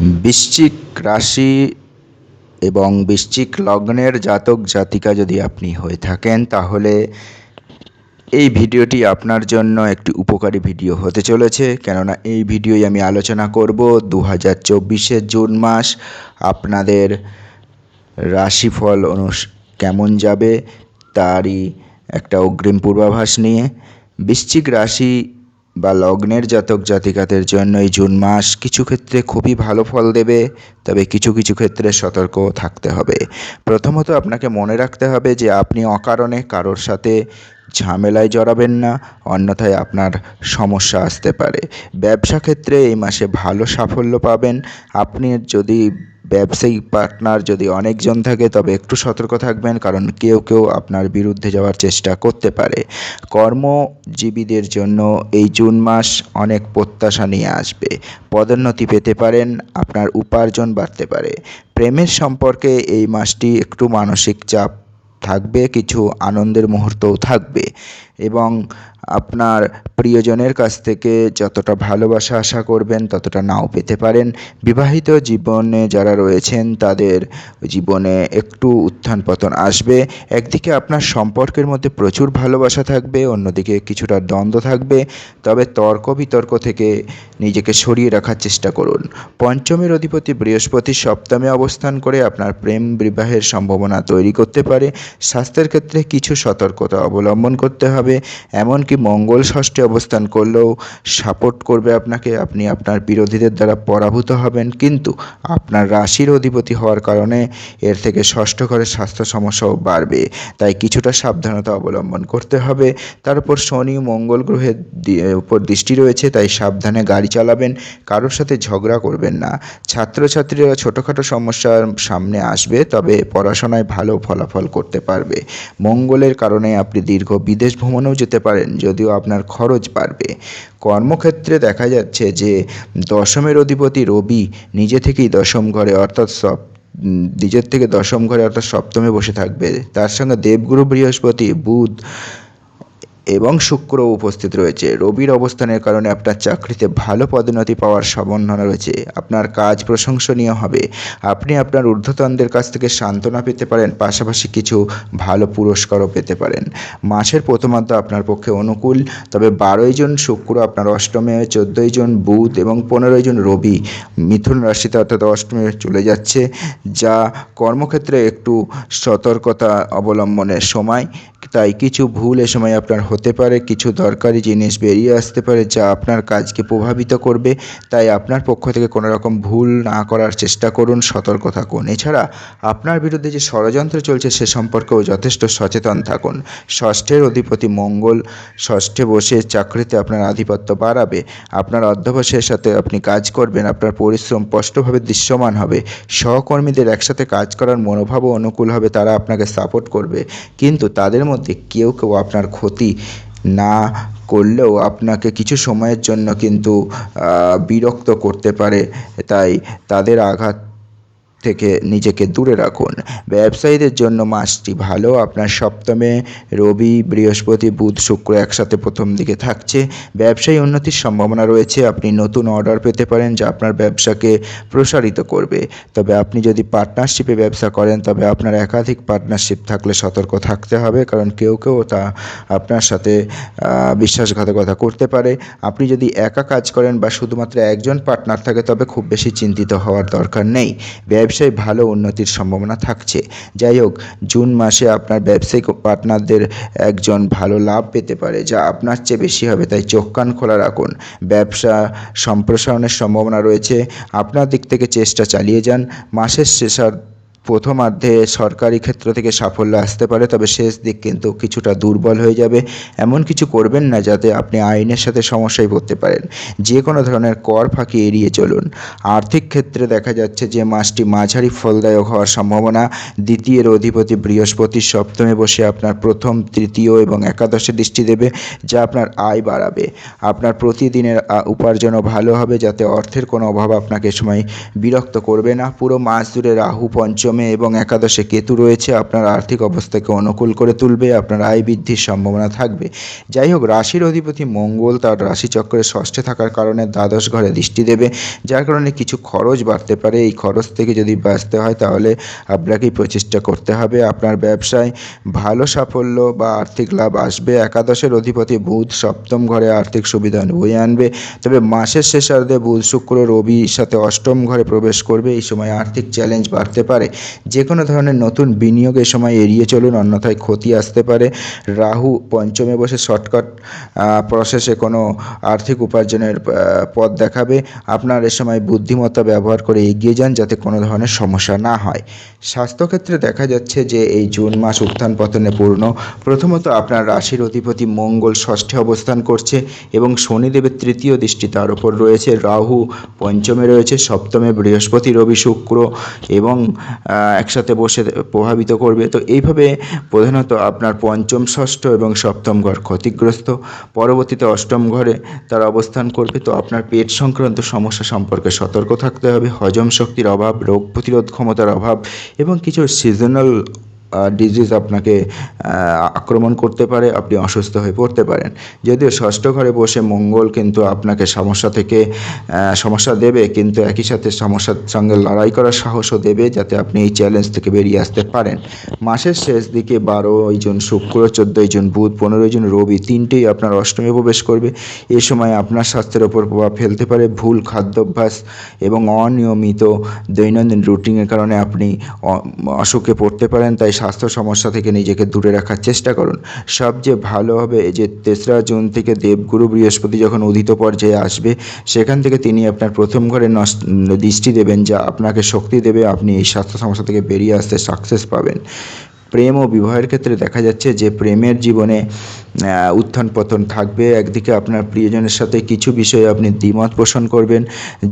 বৃশ্চিক রাশি এবং বৃশ্চিক লগ্নের জাতক জাতিকা যদি আপনি হয়ে থাকেন, তাহলে এই ভিডিওটি আপনার জন্য একটি উপকারী ভিডিও হতে চলেছে। কেননা এই ভিডিওই আমি আলোচনা করব দু হাজার চব্বিশের জুন মাস, আপনাদের রাশিফল অনুস, কেমন যাবে, তারই একটা অগ্রিম পূর্বাভাস নিয়ে। বৃশ্চিক রাশি বা লগ্নের জাতক জাতিকাদের জন্য এই জুন মাস কিছু ক্ষেত্রে খুবই ভালো ফল দেবে, তবে কিছু কিছু ক্ষেত্রে সতর্ক থাকতে হবে। প্রথমত আপনাকে মনে রাখতে হবে যে আপনি অকারণে কারোর সাথে ঝামেলায় জড়াবেন না, অন্যথায় আপনার সমস্যা আসতে পারে। ব্যবসা ক্ষেত্রে এই মাসে ভালো সাফল্য পাবেন। আপনি যদি ব্যবসায়িক পার্টনার যদি অনেকজন থাকে, তবে একটু সতর্ক থাকবেন, কারণ কেউ কেউ আপনার বিরুদ্ধে যাওয়ার চেষ্টা করতে পারে। কর্মজীবীদের জন্য এই জুন মাস অনেক প্রত্যাশা নিয়ে আসবে। পদোন্নতি পেতে পারেন, আপনার উপার্জন বাড়তে পারে। প্রেমের সম্পর্কে এই মাসটি একটু মানসিক চাপ থাকবে, কিছু আনন্দের মুহূর্তও থাকবে। এবং আপনার প্রিয়জনের কাছ থেকে যতটা ভালোবাসা আশা করবেন, ততটা নাও পেতে পারেন। বিবাহিত জীবনে যারা রয়েছেন, তাদের জীবনে একটু উত্থান পতন আসবে। একদিকে আপনার সম্পর্কের মধ্যে প্রচুর ভালোবাসা থাকবে, অন্যদিকে কিছুটা দ্বন্দ্ব থাকবে। তবে তর্ক বিতর্ক থেকে নিজেকে সরিয়ে রাখার চেষ্টা করুন। পঞ্চমের অধিপতি বৃহস্পতি সপ্তমে অবস্থান করে আপনার প্রেম বিবাহের সম্ভাবনা তৈরি করতে পারে। স্বাস্থ্যের ক্ষেত্রে কিছু সতর্কতা অবলম্বন করতে হবে। এমনকি মঙ্গল ষষ্ঠে অবস্থান করলেও সাপোর্ট করবে আপনাকে। আপনি আপনার বিরোধীদের দ্বারা পরাভূত হবেন, কিন্তু আপনার রাশির অধিপতি হওয়ার কারণে এর থেকে ষষ্ঠ ঘরে স্বাস্থ্য সমস্যাও বাড়বে। তাই কিছুটা সাবধানতা অবলম্বন করতে হবে। তার উপর শনি মঙ্গল গ্রহের উপর দৃষ্টি রয়েছে, তাই সাবধানে গাড়ি চালাবেন, কারোর সাথে ঝগড়া করবেন না। ছাত্রছাত্রীরা ছোটোখাটো সমস্যার সামনে আসবে, তবে পড়াশোনায় ভালো ফলাফল করতে পারবে। মঙ্গলের কারণে আপনি দীর্ঘ বিদেশ ভ্রমণেও যেতে পারেন যদিও আপনার খরচ বাড়বে। কর্মক্ষেত্রে দেখা যাচ্ছে যে দশমের অধিপতি রবি নিজে থেকেই দশম ঘরে অর্থাৎ সব নিজের থেকে দশম ঘরে অর্থাৎ সপ্তমে বসে থাকবে। তার সঙ্গে দেবগুরু বৃহস্পতি, বুধ এবং শুক্র উপস্থিত রয়েছে। রবির অবস্থানের কারণে আপনার চাকরিতে ভালো পদোন্নতি পাওয়ার সম্ভাবনা রয়েছে। আপনার কাজ প্রশংসনীয় হবে। আপনি আপনার ঊর্ধ্বতনদের কাছ থেকে সান্ত্বনা পেতে পারেন, পাশাপাশি কিছু ভালো পুরস্কারও পেতে পারেন। মাসের প্রথমার্ধ আপনার পক্ষে অনুকূল, তবে বারোই জন শুক্র আপনার অষ্টমে, চোদ্দোই জন বুধ এবং পনেরোই জন রবি মিথুন রাশিতে অর্থাৎ অষ্টমে চলে যাচ্ছে, যা কর্মক্ষেত্রে একটু সতর্কতা অবলম্বনের সময় তাই কিছু ভুল এ সময় আপনার হতে পারে, কিছু দরকারি জিনিস বেরিয়ে আসতে পারে যা আপনার কাজকে প্রভাবিত করবে। তাই আপনার পক্ষ থেকে কোনো রকম ভুল না করার চেষ্টা করুন, সতর্ক থাকুন। এছাড়া আপনার বিরুদ্ধে যে ষড়যন্ত্র চলছে সে সম্পর্কেও যথেষ্ট সচেতন থাকুন। ষষ্ঠের অধিপতি মঙ্গল ষষ্ঠে বসে চাকরিতে আপনার আধিপত্য বাড়াবে। আপনার অধ্যবসায়ের সাথে আপনি কাজ করবেন, আপনার পরিশ্রম স্পষ্টভাবে দৃশ্যমান হবে। সহকর্মীদের একসাথে কাজ করার মনোভাবও অনুকূল হবে, তারা আপনাকে সাপোর্ট করবে। কিন্তু তাদের মধ্যে কেউ কেউ আপনার ক্ষতি না করলেও আপনাকে কিছু সময়ের জন্য কিন্তু বিরক্ত করতে পারে। তাই তাদের আঘাত থেকে নিজেকে দূরে রাখুন। ব্যবসায়ীদের জন্য মাসটি ভালো। আপনার সপ্তমে রবি, বৃহস্পতি, বুধ, শুক্র একসাথে প্রথম দিকে থাকছে। ব্যবসায়ী উন্নতির সম্ভাবনা রয়েছে। আপনি নতুন অর্ডার পেতে পারেন যা আপনার ব্যবসাকে প্রসারিত করবে। তবে আপনি যদি পার্টনারশিপে ব্যবসা করেন, তবে আপনার একাধিক পার্টনারশিপ থাকলে সতর্ক থাকতে হবে, কারণ কেউ কেউ তা আপনার সাথে বিশ্বাসঘাতকতা করতে পারে। আপনি যদি একা কাজ করেন বা শুধুমাত্র একজন পার্টনার থাকে, তবে খুব বেশি চিন্তিত হওয়ার দরকার নেই। ব্যবসায় ভালো উন্নতির সম্ভাবনা থাকছে। যাই হোক, জুন মাসে আপনার ব্যবসায়িক পার্টনারদের একজন ভালো লাভ পেতে পারে, যা আপনার চেয়ে বেশি হবে। তাই চোখ কান খোলা রাখুন। ব্যবসা সম্প্রসারণের সম্ভাবনা রয়েছে। আপনার দিক থেকে চেষ্টা চালিয়ে যান। মাসের শেষার প্রথমার্ধে সরকারি ক্ষেত্র থেকে সাফল্য আসতে পারে, তবে শেষ দিক কিন্তু কিছুটা দুর্বল হয়ে যাবে। এমন কিছু করবেন না যাতে আপনি আইনের সাথে সমস্যায় পড়তে পারেন। যে কোনো ধরনের কর ফাঁকি এড়িয়ে চলুন। আর্থিক ক্ষেত্রে দেখা যাচ্ছে যে মাসটি মাঝারি ফলদায়ক হওয়ার সম্ভাবনা। দ্বিতীয়ের অধিপতি বৃহস্পতি সপ্তমে বসে আপনার প্রথম, তৃতীয় এবং একাদশে দৃষ্টি দেবে, যা আপনার আয় বাড়াবে। আপনার প্রতিদিনের উপার্জনও ভালো হবে, যাতে অর্থের কোনো অভাব আপনাকে সময় বিরক্ত করবে না। পুরো মাস জুড়ে রাহু, পঞ্চমে সপ্তমে এবং একাদশে কেতু রয়েছে, আপনার আর্থিক অবস্থাকে অনুকূল করে তুলবে, আপনার আয় বৃদ্ধির সম্ভাবনা থাকবে। যাই হোক, রাশির অধিপতি মঙ্গল তার রাশিচক্রে ষষ্ঠে থাকার কারণে দ্বাদশ ঘরে দৃষ্টি দেবে, যার কারণে কিছু খরচ বাড়তে পারে। এই খরচ থেকে যদি বাঁচতে হয়, তাহলে আপনাকেই প্রচেষ্টা করতে হবে। আপনার ব্যবসায় ভালো সাফল্য বা আর্থিক লাভ আসবে। একাদশের অধিপতি বুধ সপ্তম ঘরে আর্থিক সুবিধা বয়ে আনবে। তবে মাসের শেষার্ধে বুধ শুক্র রবির সাথে অষ্টম ঘরে প্রবেশ করবে। এই সময় আর্থিক চ্যালেঞ্জ বাড়তে পারে। যে কোনো ধরনের নতুন বিনিয়োগ এই সময় এড়িয়ে চলুন, অন্যথায় ক্ষতি আসতে পারে। রাহু পঞ্চমে বসে শর্টকাট প্রসেসে কোনো আর্থিক উপার্জনের পথ দেখাবে। আপনার এ সময় বুদ্ধিমত্তা ব্যবহার করে এগিয়ে যান যাতে কোনো ধরনের সমস্যা না হয়। স্বাস্থ্যক্ষেত্রে দেখা যাচ্ছে যে এই জুন মাস উত্থান পতনে পূর্ণ। প্রথমত আপনার রাশির অধিপতি মঙ্গল ষষ্ঠে অবস্থান করছে এবং শনিদেবের তৃতীয় দৃষ্টি তার উপর রয়েছে। রাহু পঞ্চমে রয়েছে, সপ্তমে বৃহস্পতি, রবি, শুক্র এবং একসাথে বসে প্রভাবিত করবে। তো এইভাবে প্রধানত আপনার পঞ্চম, ষষ্ঠ এবং সপ্তম ঘর ক্ষতিগ্রস্ত। পরবর্তীতে অষ্টম ঘরে তার অবস্থান করবে। তো আপনার পেট সংক্রান্ত সমস্যা সম্পর্কে সতর্ক থাকতে হবে। হজম শক্তির অভাব, রোগ প্রতিরোধ ক্ষমতার অভাব এবং কিছু সিজনাল ডিজিজ আপনাকে আক্রমণ করতে পারে, আপনি অসুস্থ হয়ে পড়তে পারেন। যদিও ষষ্ঠ ঘরে বসে মঙ্গল কিন্তু আপনাকে সমস্যা থেকে সমস্যা দেবে, কিন্তু একই সাথে সমস্যার সঙ্গে লড়াই করার সাহসও দেবে, যাতে আপনি এই চ্যালেঞ্জ থেকে বেরিয়ে আসতে পারেন। মাসের শেষ দিকে বারোই জন, শুক্র, চোদ্দোই জন, বুধ, পনেরোই জুন, রবি তিনটেই আপনার অষ্টমে প্রবেশ করবে। এ সময় আপনার স্বাস্থ্যের ওপর প্রভাব ফেলতে পারে। ভুল খাদ্যাভ্যাস এবং অনিয়মিত দৈনন্দিন রুটিনের কারণে আপনি অসুখে পড়তে পারেন, তাই স্বাস্থ্য সমস্যা থেকে নিজেকে দূরে রাখার চেষ্টা করুন। সবচেয়ে ভালো হবে যে তেসরা জুন থেকে দেবগুরু বৃহস্পতি যখন উদিত পর্যায়ে আসবে, সেখান থেকে তিনি আপনার প্রথম ঘরে দৃষ্টি দেবেন যা আপনাকে শক্তি দেবে। আপনি এই স্বাস্থ্য সমস্যা থেকে বেরিয়ে আসতে সাকসেস পাবেন। প্রেম ও বিবাহের ক্ষেত্রে দেখা যাচ্ছে যে প্রেমের জীবনে উত্থান পতন থাকবে। একদিকে আপনার প্রিয়জনের সাথে কিছু বিষয়ে আপনি দ্বিমত পোষণ করবেন,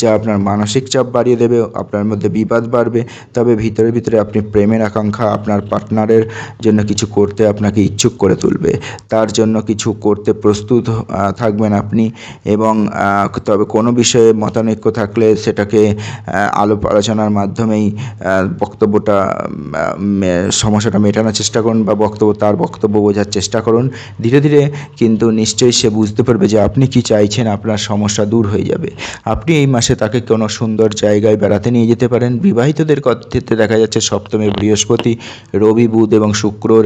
যা আপনার মানসিক চাপ বাড়িয়ে দেবে, আপনার মধ্যে বিবাদ বাড়বে। তবে ভিতরে ভিতরে আপনি প্রেমের আকাঙ্ক্ষা আপনার পার্টনারের জন্য কিছু করতে আপনাকে ইচ্ছুক করে তুলবে। তার জন্য কিছু করতে প্রস্তুত থাকবেন আপনি এবং তবে কোনো বিষয়ে মতানৈক্য থাকলে সেটাকে আলোপ আলোচনার মাধ্যমেই বক্তব্যটা সমস্যাটা মেটানোর চেষ্টা করুন বা বক্তব্য, তার বক্তব্য বোঝার চেষ্টা করুন। ধীরে ধীরে কিন্তু নিশ্চয়ই সে বুঝতে পারবে যে আপনি কি চাইছেন, আপনার সমস্যা দূর হয়ে যাবে। আপনি এই মাসে তাকে কোনো সুন্দর জায়গায় বেড়াতে নিয়ে যেতে পারেন। বিবাহিতদের ক্ষেত্রে দেখা যাচ্ছে সপ্তমে বৃহস্পতি, রবি, বুধ এবং শুক্রর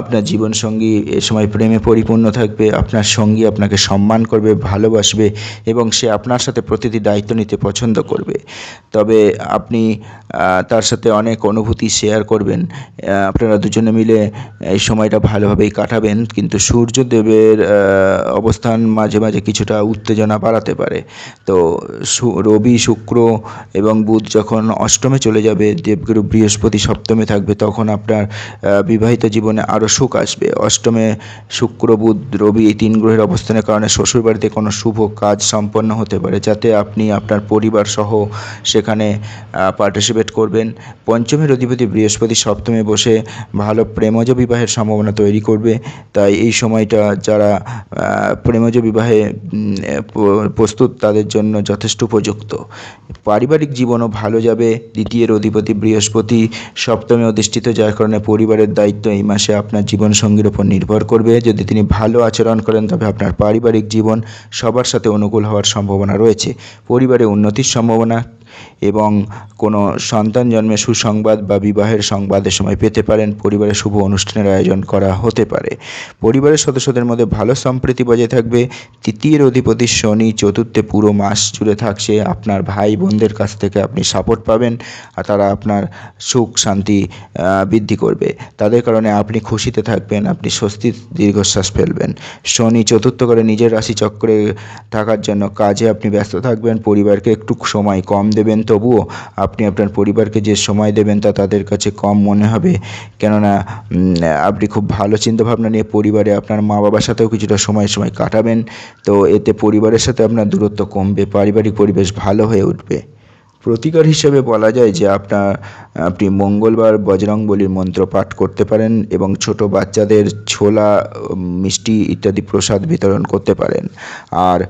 আপনার জীবনসঙ্গী এ সময় প্রেমে পরিপূর্ণ থাকবে, আপনার সঙ্গী আপনাকে সম্মান করবে, ভালোবাসবে এবং সে আপনার সাথে প্রতিটি দায়িত্ব নিতে পছন্দ করবে। তবে আপনি তার সাথে অনেক অনুভূতি শেয়ার করবেন। আপনারা দুজনে মিলে এই সময়টা ভালোভাবেই কাটাবেন। কিন্তু সূর্যদেবের অবস্থান মাঝে মাঝে কিছুটা উত্তেজনা বাড়াতে পারে। তো রবি, শুক্র এবং বুধ যখন অষ্টমে চলে যাবে, দেবগুরু বৃহস্পতি সপ্তমে থাকবে, তখন আপনার বিবাহিত জীবনে আরও সুখ আসবে। অষ্টমে শুক্র, বুধ, রবি এই তিন গ্রহের অবস্থানের কারণে শ্বশুরবাড়িতে কোনো শুভ কাজ সম্পন্ন হতে পারে, যাতে আপনি আপনার পরিবার সহ সেখানে পার্টিসিপেট করবেন। পঞ্চমের অধিপতি বৃহস্পতি সপ্তমে বসে ভালো প্রেমজ বিবাহের সম্ভাবনা তৈরি করবে। তাই এই সময়টা যারা প্রেমজ বিবাহে প্রস্তুত তাদের জন্য যথেষ্ট উপযুক্ত। পারিবারিক জীবনও ভালো যাবে। দ্বিতীয়ের অধিপতি বৃহস্পতি, সপ্তমে অধিষ্ঠিত, যার কারণে পরিবারের দায়িত্ব এই মাসে আপনার জীবনসঙ্গীর ওপর নির্ভর করবে। যদি তিনি ভালো আচরণ করেন, তবে আপনার পারিবারিক জীবন সবার সাথে অনুকূল হওয়ার সম্ভাবনা রয়েছে। পরিবারে উন্নতির সম্ভাবনা এবং কোনো সন্তান জন্মে সুসংবাদ বা বিবাহের সংবাদের সময় পেতে পারেন। পরিবারে শুভ অনুষ্ঠানের আয়োজন করা হতে পারে। পরিবারের সদস্যদের মধ্যে ভালো সম্প্রীতি বজায় থাকবে। তৃতীয়ের অধিপতি শনি, চতুর্থে পুরো মাস জুড়ে থাকছে। আপনার ভাই বোনদের কাছ থেকে আপনি সাপোর্ট পাবেন আর তারা আপনার সুখ, শান্তি বৃদ্ধি করবে। তাদের কারণে আপনি খুশিতে থাকবেন, আপনি স্বস্তির দীর্ঘশ্বাস ফেলবেন। শনি চতুর্থ করে নিজের রাশিচক্রে থাকার জন্য কাজে আপনি ব্যস্ত থাকবেন। পরিবারকে একটু সময় কম দেবেন। তবুও আপনি আপনার পরিবারকে যে সময় দেবেন তা তাদের কাছে কম মনে হবে। কেননা আপনি খুব ভালো চিন্তাভাবনা নিয়ে পরিবারে আপনার মা বাবার সাথেও কিছুটা সময় সময় কাটাবেন। তো এতে পরিবারের সাথে আপনার দূরত্ব কমবে, পারিবারিক পরিবেশ ভালো হয়ে উঠবে। প্রতিকার হিসেবে বলা যায় যে আপনার আপনি মঙ্গলবার বজরংবলীর মন্ত্র পাঠ করতে পারেন এবং ছোট বাচ্চাদের ছোলা মিষ্টি ইত্যাদি প্রসাদ বিতরণ করতে পারেন। আর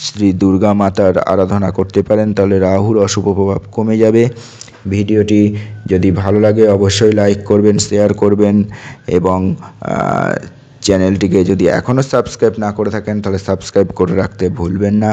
শ্রী দুর্গা মাতার আরাধনা করতে পারেন, তাহলে রাহুর অশুভ প্রভাব কমে যাবে। ভিডিওটি যদি ভালো লাগে, অবশ্যই লাইক করবেন, শেয়ার করবেন এবং চ্যানেলটিকে যদি এখনও সাবস্ক্রাইব না করে থাকেন, তাহলে সাবস্ক্রাইব করে রাখতে ভুলবেন না।